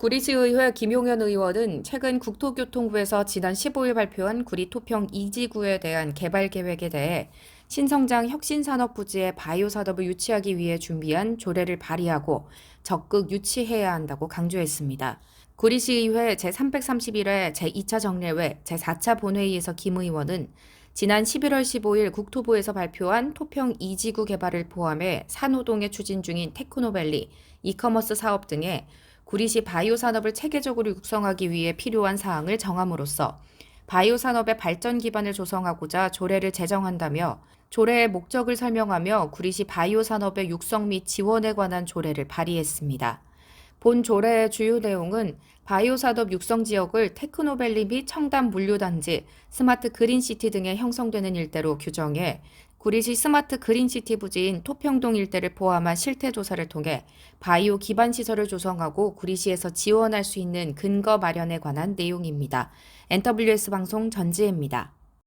구리시의회 김용현 의원은 최근 국토교통부에서 지난 15일 발표한 구리 토평 2지구에 대한 개발 계획에 대해 신성장 혁신산업 부지에 바이오 산업을 유치하기 위해 준비한 조례를 발의하고 적극 유치해야 한다고 강조했습니다. 구리시의회 제331회 제2차 정례회 제4차 본회의에서 김 의원은 지난 11월 15일 국토부에서 발표한 토평 2지구 개발을 포함해 산호동에 추진 중인 테크노밸리, 이커머스 사업 등의 구리시 바이오 산업을 체계적으로 육성하기 위해 필요한 사항을 정함으로써 바이오 산업의 발전 기반을 조성하고자 조례를 제정한다며 조례의 목적을 설명하며 구리시 바이오 산업의 육성 및 지원에 관한 조례를 발의했습니다. 본 조례의 주요 내용은 바이오 산업 육성 지역을 테크노밸리 및 첨단 물류 단지, 스마트 그린시티 등에 형성되는 일대로 규정해 구리시 스마트 그린시티 부지인 토평동 일대를 포함한 실태 조사를 통해 바이오 기반 시설을 조성하고 구리시에서 지원할 수 있는 근거 마련에 관한 내용입니다. NWS 방송 전지혜입니다.